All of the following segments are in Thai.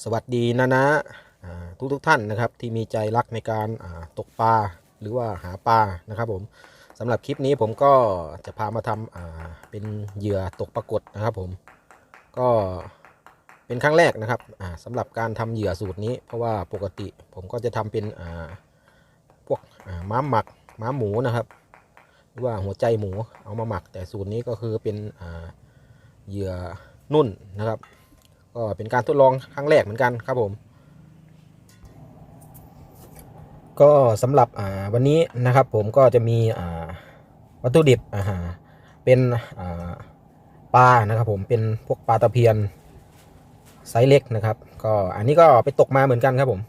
สวัสดีนะนะทุกทุกท่านนะครับที่มีใจรักในการตกปลาหรือว่าหาปลานะครับผมสำหรับคลิปนี้ผมก็จะพามาทำเป็นเหยื่อตกปรากฏนะครับผมก็เป็นครั้งแรกนะครับสำหรับการทำเหยื่อสูตรนี้ เพราะว่าปกติผมก็จะทำเป็นพวกม้าหมักม้าหมูนะครับ หรือว่าหัวใจหมูเอามาหมัก แต่สูตรนี้ก็คือเป็นเหยื่อนุ่นนะครับ ก็เป็นการทดลองครั้งแรกเหมือนกันครับผม ก็สำหรับวันนี้นะครับผมก็จะมีวัตถุดิบอาหารเป็นปลานะครับผมเป็นพวกปลาตะเพียนไซส์เล็กนะครับ ก็อันนี้ก็ไปตกมาเหมือนกันครับผม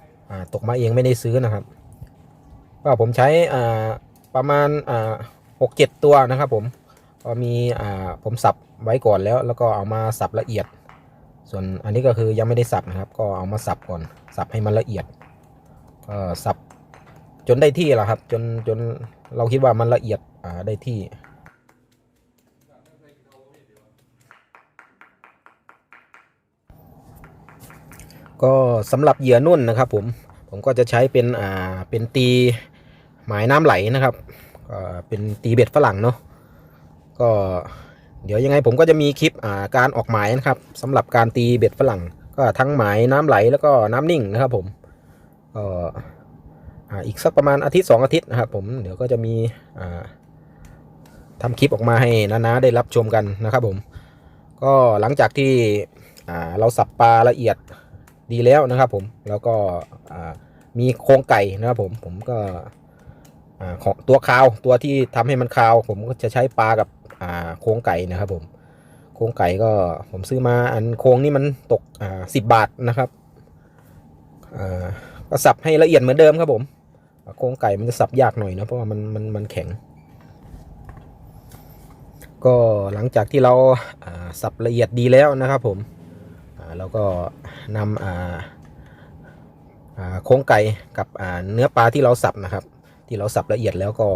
ตกมาเองไม่ได้ซื้อนะครับ ก็ผมใช้ประมาณหกเจ็ดตัวนะครับผมก็มีผมสับไว้ก่อนแล้ว แล้วก็เอามาสับละเอียด ส่วนอันนี้ก็คือยังไม่ได้สับนะครับ ก็เอามาสับก่อน สับให้มันละเอียดก็สับจนได้ที่แล้วครับ จนจนเราคิดว่ามันละเอียดอ่าได้ที่ก็สำหรับเหยื่อนุ่นนะครับ ผมผมก็จะใช้เป็นอ่าเป็นตีหมายน้ำไหลนะครับเป็นตีเบ็ดฝรั่งเนาะก็ เดี๋ยวยังไงผมก็จะมีคลิปาการออกหมายนะครับสำหรับการตีเบ็ดฝรั่ง ก็ทั้งหมายน้ำไหลแล้วก็น้ำนิ่งนะครับผมก็อีกสักประมาณอาทิตย์สองอาทิตย์นะครับผมเดี๋ยวก็จะมีทำคลิปออกมาให้นาๆได้รับชมกันนะครับผม ก็หลังจากที่เราสับปลาละเอียดดีแล้วนะครับผมแล้วก็มีโครงไก่นะครับผมผมก็ของตัวคาวตัวที่ทำให้มันคาว ผมก็จะใช้ปลากับ โครงไก่นะครับผม โครงไก่ก็ผมซื้อมาอันโครงนี่มันตกสิบบาทนะครับอ่าก็สับให้ละเอียดเหมือนเดิมครับผม โครงไก่มันจะสับยากหน่อยนะเพราะว่ามันมันมันแข็ง ก็หลังจากที่เราาสับละเอียดดีแล้วนะครับผมเราก็นำอ่าโครงไก่กับเนื้อปลาที่เราสับนะครับ ที่เราสับละเอียดแล้วก็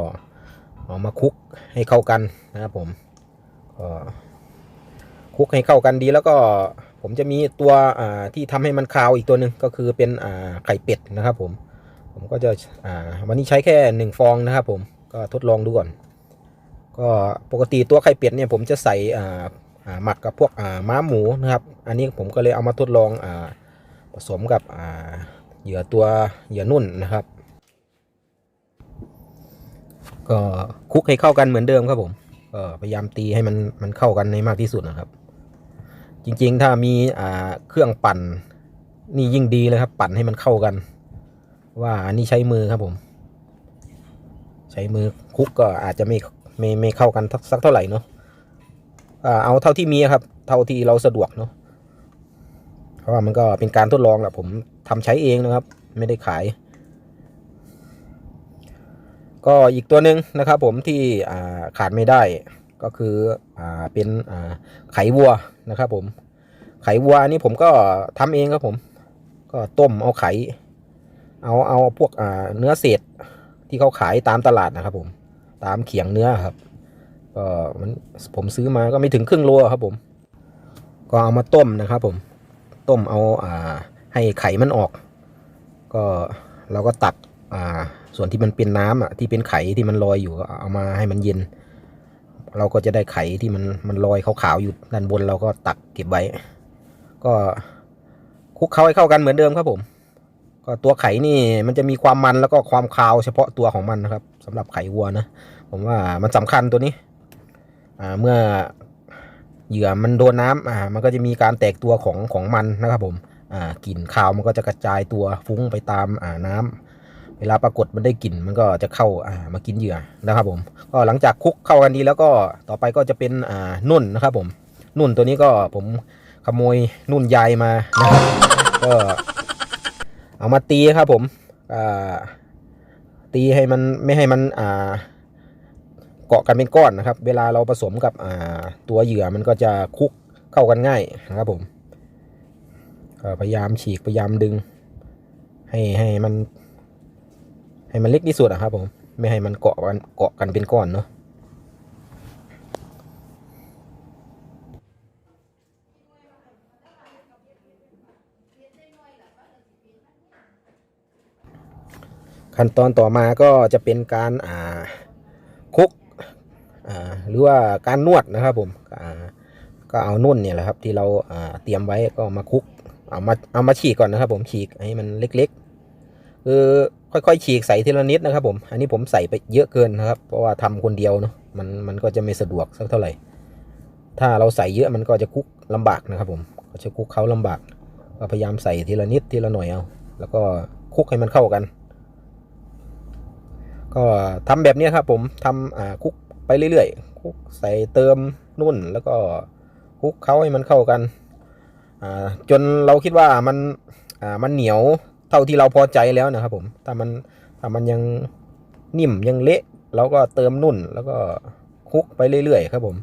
เอามาคุกให้เข้ากันนะครับผมก็คุกให้เข้ากันดีแล้วก็ผมจะมีตัวที่ทำให้มันคาวอีกตัวหนึ่งก็คือเป็นไข่เป็ดนะครับผม ผมก็จะวันนี้ใช้แค่หนึ่งฟองนะครับผมก็ทดลองดูก่อน ก็ปกติตัวไข่เป็ดเนี่ยผมจะใส่หมักกับพวกม้าหมูนะครับ อันนี้ผมก็เลยเอามาทดลองอผสมกับเหยื่อตัวเหยื่อนุ่นนะครับ ก็คลุกให้เข้ากันเหมือนเดิมครับผมก็พยายามตีให้มันมันเข้ากันในมากที่สุดนะครับ จริงๆถ้ามีอ่าเครื่องปั่นนี่ยิ่งดีเลยครับ ปั่นให้มันเข้ากัน ว่าอันนี้ใช้มือครับผม ใช้มือคลุกก็อาจจะไม่ไม่ไม่เข้ากันสักเท่าไหร่เนาะอ่าเอาเท่าที่มีครับ เท่าที่เราสะดวกเนาะเพราะว่ามันก็เป็นการทดลองแหละผมทำใช้เองนะครับ ไม่ได้ขาย ก็อีกตัวหนึ่งนะครับผมที่ขาดไม่ได้ก็คืออเป็นไขวัวนะครับผมไขวัวนี่ผมก็ทำเองครับผม ก็ต้มเอาไข่เอาเอาพวกเนื้อเศษที่เขาขายตามตลาดนะครับ ผม ตามเขียงเนื้อครับก็มันผมซื้อมาก็ไม่ถึงครึ่งโลครับผม ก็เอามาต้มนะครับ ผม ต้มเอาอ่าให้ไข่มันออก ก็เราก็ตัก อ่า ส่วนที่มันเป็นน้ำอะที่เป็นไข่ที่มันลอยอยู่เอามาให้มันเย็น เราก็จะได้ไข่ที่มันมันลอยขาวๆอยู่ด้านบนเราก็ตักเก็บไว้ ก็คลุกเข้าให้เข้ากันเหมือนเดิมครับผม ก็ตัวไข่นี่มันจะมีความมันแล้วก็ความคาวเฉพาะตัวของมันนะครับสำหรับไข่วัวนะผมว่ามันสำคัญตัวนี้ อ่าเมื่อเหยื่อมันโดนน้ำอ่ามันก็จะมีการแตกตัวของของมันนะครับผมอ่ากลิ่นคาวมันก็จะกระจายตัวฟุ้งไปตามอ่าน้ำ เวลาปรากฏมันได้กลิ่นมันก็จะเข้าอ่ามากินเหยื่อนะครับผมก็หลังจากคลุกเข้ากันดีแล้วก็ต่อไปก็จะเป็นอ่านุ่นนะครับผมนุ่นตัวนี้ก็ผมขโมยนุ่นยายมานะครับก็เอามาตีครับผมอ่าตีให้มันไม่ให้มันอ่าเกาะกันเป็นก้อนนะครับ เวลาเราผสมกับอ่าตัวเหยื่อมันก็จะคลุกเข้ากันง่ายนะครับผมพยายามฉีกพยายามดึง ให้ให้มัน ให้มันเล็กที่สุดอะครับผม ไม่ให้มันเกาะกันเกาะกันเป็นก้อนเนาะขั้นตอนต่อมาก็จะเป็นการอ่าคุกอ่าหรือว่าการนวดนะครับผมอ่าก็เอานุ่นเนี่ยแหละครับที่เราอ่าเตรียมไว้ก็มาคุกเอามาเอามาฉีกก่อนนะครับผมฉีกให้มันเล็กๆ คือค่อยๆฉีกใส่ทีละนิดนะครับ ผม อันนี้ผมใส่ไปเยอะเกินนะครับ เพราะว่าทำคนเดียวเนาะมันมันก็จะไม่สะดวกสักเท่าไหร่ ถ้าเราใส่เยอะมันก็จะคลุกลำบากนะครับผมก็จะคลุกเขาลำบากก็พยายามใส่ทีละนิดทีละหน่อยเอา แล้วก็คลุกให้มันเข้ากัน ก็ทำแบบนี้ครับ ผมทำอ่าคลุกไปเรื่อยๆ คุกใส่เติมนุ่นแล้วก็คลุกเขาให้มันเข้ากันอ่าจนเราคิดว่ามันอ่ามันเหนียว เท่าที่เราพอใจแล้วนะครับผมถ้ามันถ้ามันยังนิ่มยังเละเราก็เติมนุ่นแล้วก็คุกไปเรื่อยๆครับผม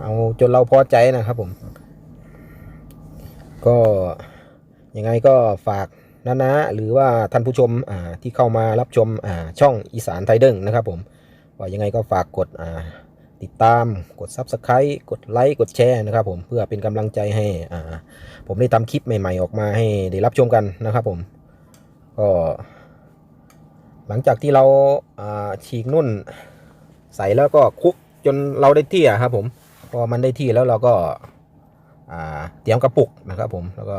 เอาจนเราพอใจนะครับผม ก็ยังไงก็ฝากนะนะหรือว่าท่านผู้ชมที่เข้ามารับชมช่องอีสานไทยเด้งนะครับผมว่ายังไงก็ฝากกดอ่า ติดตามกด Subscribe กดไลค์กดแชร์นะครับผมเพื่อเป็นกำลังใจให้อ่าผมได้ทำคลิปใหม่ ๆ ออกมาให้ได้รับชมกันนะครับผมก็หลังจากที่เราอ่าฉีกนุ่นใส่แล้วก็คุกจนเราได้ที่อะครับผมพอมันได้ที่แล้วเราก็อ่าเตรียมกระปุกนะครับผมแล้วก็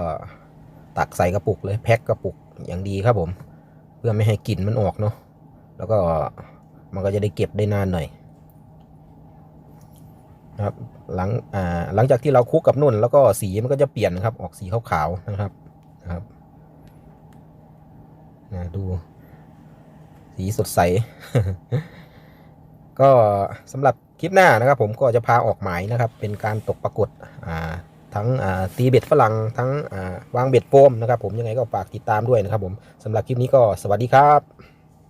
ตักใส่กระปุกเลยแพ็คกระปุกอย่างดีครับผม เพื่อไม่ให้กลิ่นมันออกเนาะแล้วก็มันก็จะได้เก็บได้นานหน่อย นะครับหลังอ่าหลังจากที่เราคุกกับนุ่น แล้วก็สีมันก็จะเปลี่ยนครับ ออกสีขาวๆนะครับนะครับนะดู สีสดใส ก็สำหรับคลิปหน้านะครับ ผมก็จะพาออกหมายนะครับ เป็นการตกปรากฏอ่าทั้งอ่าตีเบ็ดฝรั่งทั้งอ่าวางเบ็ดโฟมนะครับ ผมยังไงก็ฝากติดตามด้วยนะครับ ผมสำหรับคลิปนี้ก็สวัสดีครับ